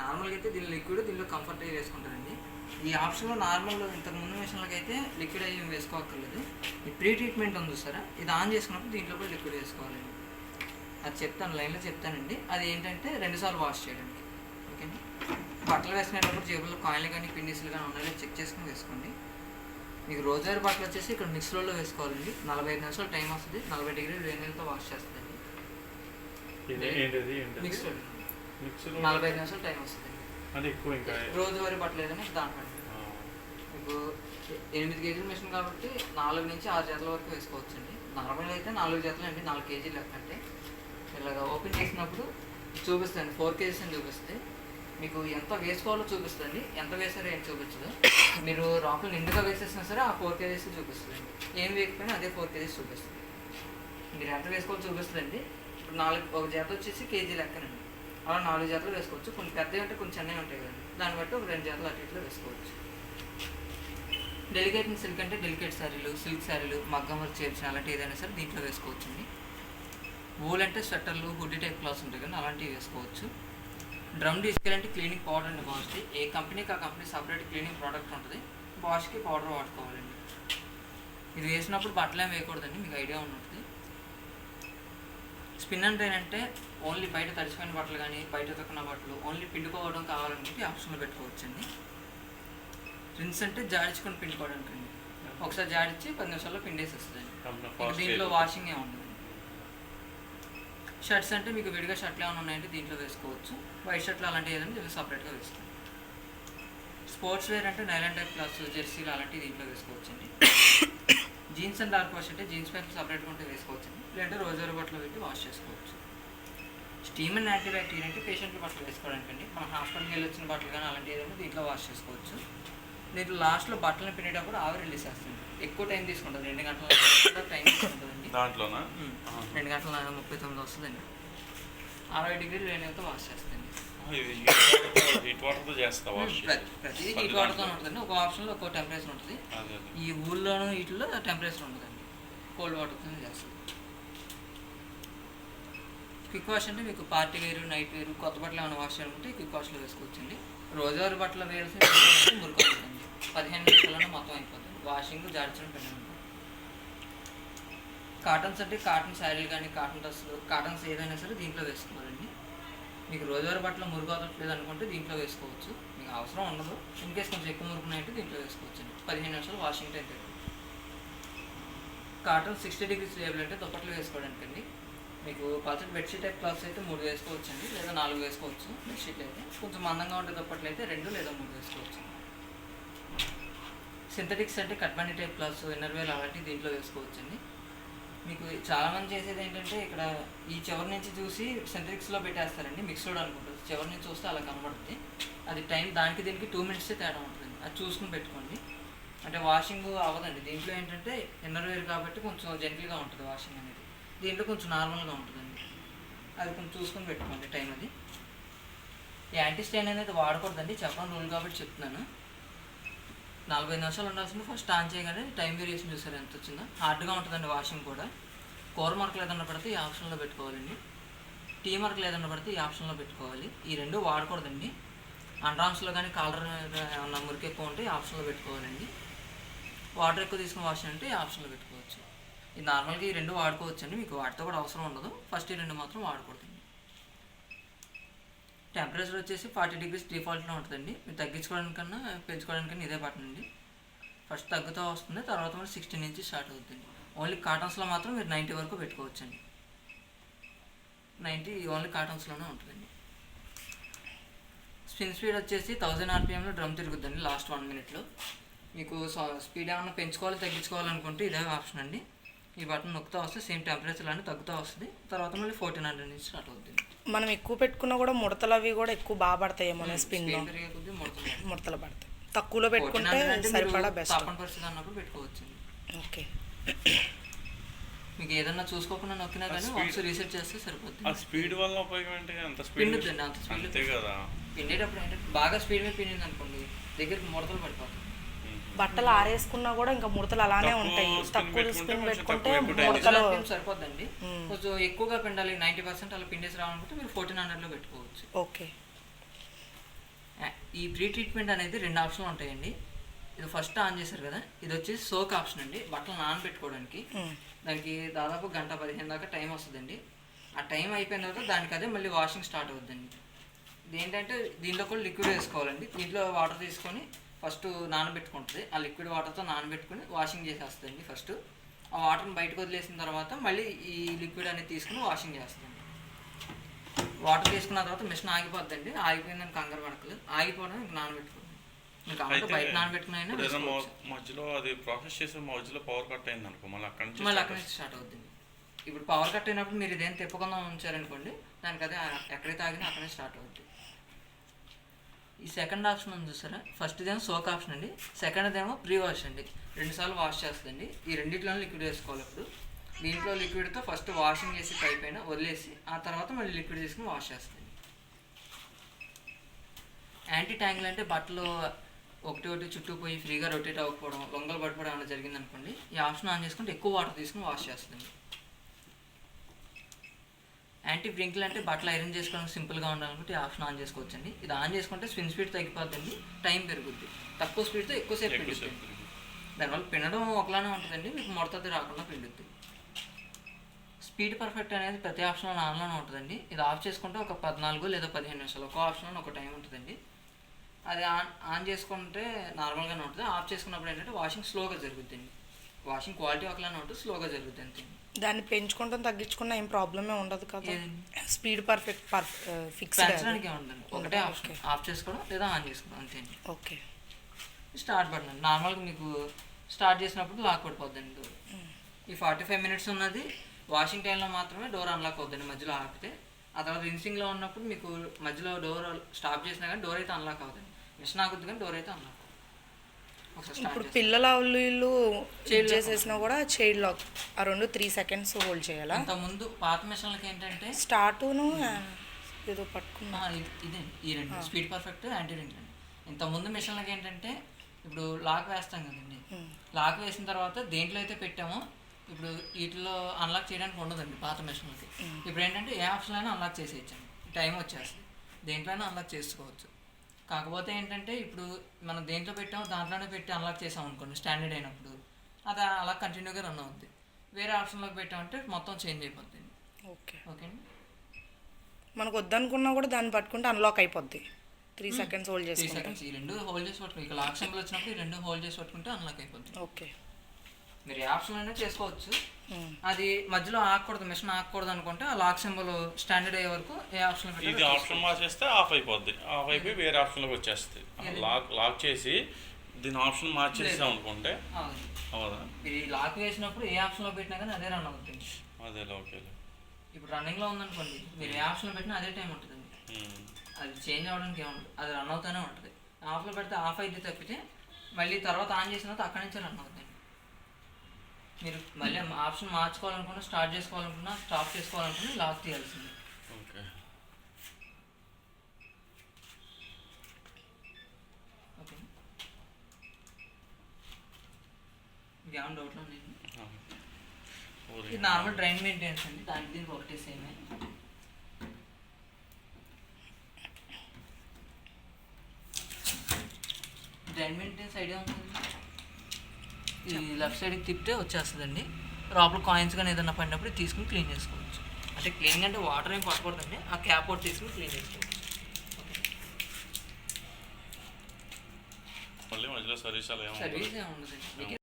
నార్మల్గా అయితే దీనిలో లిక్విడ్ దీనిలో కంఫర్ట్ అయ్యి వేసుకుంటారండి. ఈ ఆప్షన్లో నార్మల్ ఇంతకు ముందు మిషన్లకి అయితే లిక్విడ్ అయ్యి వేసుకోక్కర్లేదు. ఈ ప్రీ ట్రీట్మెంట్ ఉంది సార్ ఇది ఆన్ చేసుకున్నప్పుడు దీంట్లో కూడా లిక్విడ్ వేసుకోవాలండి. అది చెప్తాను లైన్లో చెప్తానండి. అది ఏంటంటే రెండుసార్లు వాష్ చేయడానికి. ఓకేనా? బట్టలు వేసుకునేటప్పుడు జేబుల్లో కాయిన్లు కానీ పిండిస్లు కానీ ఉన్నాయో చెక్ చేసుకుని వేసుకోండి. మీకు రోజువారీ బట్టలు వచ్చేసి ఇక్కడ మిక్స్లో వేసుకోవాలండి. నలభై ఐదు నిమిషాలు టైం వస్తుంది. నలభై డిగ్రీలు వేడి నీళ్ళతో వాష్ మిక్స్లో మిక్స్లో. నలభై ఐదు నిమిషాలు టైం వస్తుంది. అది ఎక్కువ ఇంకా రోజువారీ బట్టలు ఏదైనా దాంట్లో ఆ, మీకు ఎనిమిది కేజీల మిషన్ కాబట్టి నాలుగు నుంచి ఆరు జతల వరకు వేసుకోవచ్చండి. నార్మల్ అయితే నాలుగు జతలు అండి నాలుగు కేజీలు లెక్క అంటే. ఇలాగ ఓపెన్ చేసినప్పుడు చూపిస్తుంది ఫోర్ కేజీస్ అని చూపిస్తుంది మీకు ఎంత వేసుకోవాలో చూపిస్తుంది ఎంత వేసారో ఏం చూపించదు. మీరు లోపల నిండుగా వేసేసినా సరే ఆ ఫోర్ కేజీస్ చూపిస్తుంది ఏం వేయకపోయినా అదే ఫోర్ కేజీస్ చూపిస్తుంది మీరు ఎంత వేసుకోవాలో చూపిస్తుందండి ఇప్పుడు నాలుగు ఒక జత వచ్చేసి కేజీ లెక్కనండి. అలా నాలుగు జతలు వేసుకోవచ్చు. కొన్ని పెద్దవి అంటే కొన్ని చిన్నవి ఉంటాయి కదండి. దాన్ని బట్టి ఒక రెండు జతలు అటు ఇట్లా వేసుకోవచ్చు. డెలికేట్ సిల్క్ అంటే డెలికేట్ శారీలు సిల్క్ శారీలు మగ్గం వర్క్ చేర్చిన అలాంటి ఏదైనా సరే దీంట్లో వేసుకోవచ్చండి. వూల్ అంటే స్వెటర్లు హుడ్డీ టైప్ క్లాత్స్ ఉంటాయి కానీ అలాంటివి వేసుకోవచ్చు. డ్రమ్ డిస్కెల్ అంటే క్లీనింగ్ పౌడర్ అండి బాష్ది ఏ కంపెనీకి ఆ కంపెనీ సపరేట్ క్లీనింగ్ ప్రోడక్ట్ ఉంటుంది బాష్కి పౌడర్ వాడుకోవాలండి. ఇది వేసినప్పుడు బట్టలు ఏం వేయకూడదండి మీకు ఐడియా ఉంటుంది స్పిన్ అండ్ డ్రైన్ అంటే ఓన్లీ బయట తడిచిపోయిన బట్టలు కానీ బయట తొక్కిన బట్టలు ఓన్లీ పిండుకోవడం కావాలనుకుంటే ఆప్షన్లో పెట్టుకోవచ్చండి. రిన్స్ అంటే జాడించుకొని పిండుకోవడానికి అండి ఒకసారి జాడించి పది నిమిషాల్లో ఇంకా ఫాస్ట్ దీంట్లో వాషింగ్ ఏ ఉండదు. షర్ట్స్ అంటే మీకు విడిగా షర్ట్లు ఏమైనా ఉన్నాయంటే దీంట్లో వేసుకోవచ్చు. వైట్ షర్ట్లు అలాంటివి ఏదైనా దీంట్లో సపరేట్గా వేసుకోండి. స్పోర్ట్స్ వేర్ అంటే నైలాన్ టైప్ క్లాస్ జెర్సీలు అలాంటివి దీంట్లో వేసుకోవచ్చండి. జీన్స్ అండ్ డార్క్ వాష్ అంటే జీన్స్ ప్యాంట్ సపరేట్గా ఉంటే వేసుకోవచ్చండి. లేదంటే రోజువారీ బట్టలు పెట్టి వాష్ చేసుకోవచ్చు. స్టీమ్ అండ్ యాంటీ బ్యాక్టీరియా అంటే పేషెంట్లు బట్టలు వేసుకోవడానికి అండి. మన హాస్పిటల్కి వెళ్ళి వచ్చిన బట్టలు కానీ అలాంటివి ఏదైనా దీంట్లో వాష్ చేసుకోవచ్చు. దీంట్లో లాస్ట్లో బట్టలను పిండేటప్పుడు ఆవిరి రిలీజ్ చేస్తుంది ఎక్కువ టైం తీసుకుంటుంది. రెండు గంటల టైం తీసుకుంటుందండి. దాంట్లోనా. రెండు గంటల ముప్పై తొమ్మిది వస్తుందండి. అరవై డిగ్రీలు వేడితో వాష్ చేస్తుంది హీట్ వాటర్తో చేస్తా వాష్ ప్రతి ప్రతిదీ ప్రతి హీట్ వాటర్తో దాంట్లో. ఉంటుందండి ఒక ఆప్షన్లో ఒక టెంపరేచర్ ఉంటుంది. ఈ ఊళ్ళోనూ వీటిలో టెంపరేచర్ ఉంటుందండి కోల్డ్ వాటర్తో చేస్తుంది క్విక్ వాష్ అంటే మీకు పార్టీ వేరు నైట్ వేరు కొత్త బట్టలు ఏమైనా వాష్ చేయాలంటే క్విక్ వాష్లో వేసుకోవచ్చండి. రోజువారీ బట్టలు వేయాల్సిన మురికి అవుతుందండి పదిహేను నిమిషాల్లోనే మొత్తం అయిపోతుంది. వాషింగ్ జాడించడం పెండడం. కాటన్స్ అంటే కాటన్ శారీలు కానీ కాటన్ డ్రెస్సులు కాటన్స్ ఏదైనా సరే దీంట్లో వేసుకోవాలండి. మీకు రోజువారీ బట్టలు మురుగు అవ్వట్లేదు అనుకుంటే దీంట్లో వేసుకోవచ్చు. మీకు అవసరం ఉండదు. ఇన్ కేస్ కొంచెం ఎక్కువ మురుగున్నాయంటే దీంట్లో వేసుకోవచ్చు అండి పదిహేను నిమిషాలు వాషింగ్ టైం పెట్టి. కాటన్ సిక్స్టీ డిగ్రీస్ లేబుల్ అంటే దుప్పట్లు వేసుకోవడానికి అండి మీకు పచ్చడి బెడ్షీట్ టైప్ క్లాత్స్ అయితే మూడు వేసుకోవచ్చు అండి లేదా నాలుగు వేసుకోవచ్చు బెడ్షీట్ అయితే. కొంచెం మందంగా ఉండే దుప్పట్లు అయితే రెండు లేదా మూడు వేసుకోవచ్చు. సింథటిక్స్ అంటే కట్బండి టైప్ క్లాత్స్ ఇన్నర్వేర్ అలాంటివి దీంట్లో వేసుకోవచ్చు అండి మీకు చాలామంది చేసేది ఏంటంటే ఇక్కడ ఈ చివరి నుంచి చూసి సెంట్రిక్స్లో పెట్టేస్తారండి మిక్స్డ్ అనుకుంటారు చివరి నుంచి చూస్తే అలా కనబడుతుంది అది టైం దానికి దీనికి టూ మినిట్స్ తేడా ఉంటుంది. అది చూసుకుని పెట్టుకోండి. అంటే వాషింగ్ అవ్వదండి. దీంట్లో ఏంటంటే ఇన్నర్వేర్ కాబట్టి కొంచెం జెంటిల్గా ఉంటుంది వాషింగ్ అనేది. దీంట్లో కొంచెం నార్మల్గా ఉంటుందండి. అది కొంచెం చూసుకొని పెట్టుకోండి టైం అది. యాంటీ స్టైన్ అనేది వాడకూడదండి. చెప్పడం రూల్ కాబట్టి చెప్తున్నాను. నలభై నిమిషాలు ఉండాల్సింది ఫస్ట్ ఆన్ చేయగానే టైం వేరియేషన్ చూసారు ఎంత వచ్చిందో. హార్డ్గా ఉంటుందండి వాషింగ్ కూడా. కూర మార్కులు ఏదన్నా పడితే ఈ ఆప్షన్లో పెట్టుకోవాలండి. టీ మార్కులు ఏదన్నా పడితే ఈ ఆప్షన్లో పెట్టుకోవాలి. ఈ రెండు వాడకూడదండి. అండ్రామ్స్లో కానీ కాలర్ ఏమన్నా మురికి ఎక్కువ ఉంటే ఈ ఆప్షన్లో పెట్టుకోవాలండి. వాటర్ ఎక్కువ తీసుకుని వాష్ అంటే ఈ ఆప్షన్లో పెట్టుకోవచ్చు. ఇది నార్మల్గా ఈ రెండు వాడుకోవచ్చు అండి మీకు వాటితో కూడా అవసరం ఉండదు. ఫస్ట్ ఈ రెండు మాత్రం వాడకూడదు. టెంపరేచర్ వచ్చేసి ఫార్టీ డిగ్రీస్ డిఫాల్ట్లో ఉంటుందండి. మీరు తగ్గించుకోవడానికన్నా పెంచుకోవడానికన్నా ఇదే బటన్ అండి. ఫస్ట్ తగ్గుతూ వస్తుంది తర్వాత మనం సిక్స్టీన్ నుంచి స్టార్ట్ అవుతుంది ఓన్లీ కాటన్స్లో మాత్రం మీరు నైంటీ వరకు పెట్టుకోవచ్చండి. నైంటీ ఓన్లీ కాటన్స్లోనే ఉంటుందండి. స్పిన్ స్పీడ్ వచ్చేసి థౌజండ్ ఆర్పిఎంలో డ్రమ్ తిరుగుద్దండి లాస్ట్ వన్ మినిట్లో. మీకు స్పీడ్ ఏమైనా పెంచుకోవాలి తగ్గించుకోవాలనుకుంటే ఇదే ఆప్షన్ అండి. ఈ బటన్ నొక్కుతూ వస్తే సేమ్ టెంపరేచర్ అనేది తగ్గుతూ వస్తుంది. తర్వాత మళ్ళీ ఫోర్టీన్ హండ్రెడ్ నుంచి స్టార్ట్ అవుతుంది మనం ఎక్కువ పెట్టుకున్నా కూడా ముడతలు అవి కూడా ఎక్కువ బాగా పడతాయేమో స్పిన్ స్పీడ్ పెరిగే కొద్దీ ముడుతుంది ముడతలు పడతాయి. తక్కువలో పెట్టుకుంటే సరిపడా బెస్ట్ అన్నప్పుడు పెట్టుకోవచ్చు ఓకే. మీకు ఏదన్నా చూసుకోకుండా నొక్కినా కానీ ఒకసారి రీసెట్ చేస్తే సరిపోతుంది ఆ స్పీడ్ వల్ల ఉపయోగం ఏంటి అంత స్పీడ్ పిండుతుంది అంత స్పీడ్. అంతే కదా. పిండేటప్పుడు ఏంటంటే బాగా స్పీడ్ మీద పిండింది అనుకోండి దగ్గరికి ముడతలు పడిపోతుంది బట్టలు ఆరేసుకున్నా కూడా ఇంకా ముడతలు అలానే ఉంటాయి. తక్కువ స్పిన్ పెట్టుకుంటే ముడతలు సరిపోద్దండి. కొంచెం ఎక్కువగా పిండాలి నైంటీ పర్సెంట్ అలా పిండేసి రావాలనుకుంటే మీరు ఫోర్టీన్ హండ్రెడ్లో పెట్టుకోవచ్చు. ఓకే. ఈ ప్రీ ట్రీట్మెంట్ అనేది రెండు ఆప్షన్లు ఉంటాయండి. ఇది ఫస్ట్ ఆన్ చేశారు కదా ఇది వచ్చేసి సోక్ ఆప్షన్ అండి. బట్టలు నానబెట్టుకోవడానికి. దానికి దాదాపు గంట పదిహేను దాకా టైం వస్తుందండి. ఆ టైం అయిపోయిన తర్వాత దానికి అదే మళ్ళీ వాషింగ్ స్టార్ట్ అవుతుందండి ఇది ఏంటంటే దీంట్లో కూడా లిక్విడ్ వేసుకోవాలండి. దీంట్లో వాటర్ తీసుకొని ఫస్ట్ నానబెట్టుకుంటుంది. ఆ లిక్విడ్ వాటర్తో నానబెట్టుకొని వాషింగ్ చేసేస్తుంది ఫస్ట్. ఆ వాటర్ని బయటకు వదిలేసిన తర్వాత మళ్ళీ ఈ లిక్విడ్ అనేది తీసుకుని వాషింగ్ చేస్తుంది వాటర్ తీసుకున్న తర్వాత మిషన్ ఆగిపోద్దండి. ఆగిపోయిందని కంగారు పడకలేదు ఆగిపోవడం ఇంక బయట. మొ- మధ్యలో అది ప్రాసెస్ చేసే మధ్యలో పవర్ కట్ అయింది అనుకో మళ్ళీ అక్కడి నుంచి మళ్ళీ అక్కడ నుంచి స్టార్ట్ అవుతుంది ఇప్పుడు పవర్ కట్ అయినప్పుడు మీరు ఇదేం తిప్పకుండా ఉంచారనుకోండి దానికి అదే ఎక్కడైతే ఆగినా అక్కడే స్టార్ట్ అవుతుంది ఈ సెకండ్ ఆప్షన్ ఉంది చూసారా? ఫస్ట్ ఏమో సోక్ ఆప్షన్ అండి. సెకండ్ ఏమో ప్రీ వాష్ అండి రెండుసార్లు వాష్ చేస్తుందండి. ఈ రెండిట్లోనే లిక్విడ్ వేసుకోవాలి ఇప్పుడు. దీంట్లో లిక్విడ్తో ఫస్ట్ వాషింగ్ చేసి పై పైన వదిలేసి ఆ తర్వాత మళ్ళీ లిక్విడ్ తీసుకుని వాష్ చేస్తుంది యాంటీ ట్యాంగిల్ అంటే బట్టలు ఒకటి ఒకటి చుట్టూ పోయి ఫ్రీగా రొటేట్ అవ్వకపోవడం లొంగలు పడిపోవడం ఏమైనా జరిగిందనుకోండి ఈ ఆప్షన్ ఆన్ చేసుకుంటే ఎక్కువ వాటర్ తీసుకుని వాష్ చేస్తుంది యాంటీ బ్రింకిల్ అంటే బట్టలు ఐరన్ చేసుకోవడానికి సింపుల్గా ఉండాలనుకుంటే ఈ ఆప్షన్ ఆన్ చేసుకోవచ్చండి. ఇది ఆన్ చేసుకుంటే స్పిన్ స్పీడ్ తగ్గిపోతుంది టైం పెరుగుద్ది. తక్కువ స్పీడ్తో ఎక్కువసేపు ఎక్కువసేపు దానివల్ల పిండడం ఒకలానే ఉంటుందండి మీకు ముడతది రాకుండా పిండుద్ది. స్పీడ్ పర్ఫెక్ట్ అనేది ప్రతి ఆప్షన్ ఆన్లోనే ఉంటుందండి. ఇది ఆఫ్ చేసుకుంటే ఒక పద్నాలుగు లేదా పదిహేను నిమిషాలు ఒక ఆప్షన్ ఒక టైం ఉంటుందండి. అది ఆన్ ఆన్ చేసుకుంటే నార్మల్గానే ఉంటుంది. ఆఫ్ చేసుకున్నప్పుడు ఏంటంటే వాషింగ్ స్లోగా జరుగుతుంది వాషింగ్ క్వాలిటీ ఒకలానే ఉంటుంది స్లోగా జరుగుతుంది అంతే. దాన్ని పెంచుకుంటాం తగ్గించుకున్నా ఏం ప్రాబ్లమే ఉండదు కదా? స్పీడ్ పర్ఫెక్ట్ పర్ ఫిక్స్ పెంచడానికి ఏముందండి ఒకటే ఆఫ్ చేసుకోవడం లేదా ఆన్ చేసుకోవడం అంతే అండి. ఓకే స్టార్ట్ బటన్ నార్మల్గా మీకు స్టార్ట్ చేసినప్పుడు లాక్ పడిపోద్దండి డోర్ ఈ ఫార్టీ ఫైవ్ మినిట్స్ ఉన్నది వాషింగ్ టైంలో మాత్రమే డోర్ అన్లాక్ అవుద్దండి మధ్యలో ఆపితే. ఆ తర్వాత రిన్సింగ్లో ఉన్నప్పుడు మీకు మధ్యలో డోర్ స్టాప్ చేసినా కానీ డోర్ అయితే అన్లాక్ అవుతుంది మిషన్ ఆగుద్ది కానీ డోర్ అయితే అన్లాక్ ఇప్పుడు. పిల్లల lock. చేసేసినా కూడా చైల్డ్ లాక్ ఆ రెండు త్రీ సెకండ్స్ హోల్డ్ చేయాలా? ముందు పాత మిషన్లకి ఏంటంటే స్టార్టును ఏదో పట్టుకున్నా. ఇది- ఈ రెండు. స్పీడ్ పర్ఫెక్ట్ యాంటీ ఇంత ముందు మిషన్లకి ఏంటంటే ఇప్పుడు లాక్ వేస్తాం కదండి. లాక్ వేసిన తర్వాత దేంట్లో అయితే పెట్టామో ఇప్పుడు వీటిలో అన్లాక్ చేయడానికి ఉండదండి పాత మిషన్లకి. ఇప్పుడు ఏంటంటే ఏ ఆప్షన్ అయినా అన్లాక్ చేసేయచ్చండి టైం వచ్చేస్తుంది. దేంట్లోనే అన్లాక్ చేసుకోవచ్చు. కాకపోతే ఏంటంటే ఇప్పుడు మనం దేంట్లో పెట్టామో దాంట్లోనే పెట్టి అన్లాక్ చేసాం అనుకోండి స్టాండర్డ్ అయినప్పుడు. అది అలా కంటిన్యూగా రన్ అవుద్ది. వేరే ఆప్షన్లోకి పెట్టామంటే మొత్తం చేంజ్ అయిపోతుంది ఓకే. ఓకే మనకు వద్దనుకున్నా కూడా దాన్ని పట్టుకుంటే అన్లాక్ అయిపోద్ది. త్రీ సెకండ్స్ హోల్డ్ త్రీ చేసుకుంటే. సెకండ్స్ ఈ రెండు హోల్డ్ చేసి పట్టుకుంటే ఇక లాక్ సింబల్ వచ్చినప్పుడు ఈ రెండు హోల్డ్ చేసి పట్టుకుంటే అన్లాక్ అయిపోతుంది ఓకే. మీరు ఏ ఆప్షన్ అయినా చేసుకోవచ్చు. అది మధ్యలో ఆగకూడదు మిషన్ ఆగకూడదు అనుకుంటే ఆ లాక్ సింబల్ స్టాండర్డ్ అయ్యే వరకు ఏ ఆప్షన్ ఇది ఆప్షన్ మార్చేస్తే ఆఫ్ అయిపోద్ది. ఆఫ్ అయిపోయి వేరే ఆప్షన్లోకి వచ్చేస్తుంది? లాక్ లాక్ చేసి దీని ఆప్షన్ మార్చేసాం అనుకుంటే అవుదా ఇది లాక్ వేసినప్పుడు ఏ ఆప్షన్లో పెట్టినా కానీ అదే రన్ అవుతుంది అదేలే ఓకేలే ఇప్పుడు రన్నింగ్లో ఉందనుకోండి మీరు ఏ ఆప్షన్లో పెట్టినా అదే టైం ఉంటుంది. అది చేంజ్ అవ్వడానికి ఏముండదు అది రన్ అవుతూనే ఉంటుంది. ఆఫ్లో పెడితే ఆఫ్ అయితే తప్పితే మళ్ళీ తర్వాత ఆన్ చేసిన తర్వాత అక్కడి నుంచే రన్ అవుతుంది మీరు మళ్ళీ ఆప్షన్ మార్చుకోవాలనుకున్నా స్టార్ట్ చేసుకోవాలనుకున్నా స్టాప్ చేసుకోవాలనుకున్నా లాక్ తీయాల్సింది. ఓకే. ఓకే. ఇంకేమైనా డౌట్లు ఉన్నాయి ఇది నార్మల్ డ్రైన్ మెయింటెనెన్స్ అండి. దానికి దీనికి ఒకటే సేమే డ్రైన్ మెయింటెనెన్స్ ఐడియా ఉంటుంది ఇది లెఫ్ట్ సైడ్కి తిప్పితే వచ్చేస్తుందండి. లోపల కాయిన్స్ కానీ ఏదైనా పడినప్పుడు తీసుకుని క్లీన్ చేసుకోవచ్చు. అంటే క్లీన్ అంటే వాటర్ ఏం పడకూడదండి ఆ క్యాప్ ఒకటి తీసుకుని క్లీన్ చేసుకోవచ్చు. మళ్ళీ మధ్యలో సర్వీస్ అలా ఏమి ఉండదు. సర్వీస్ ఏమి ఉండదండి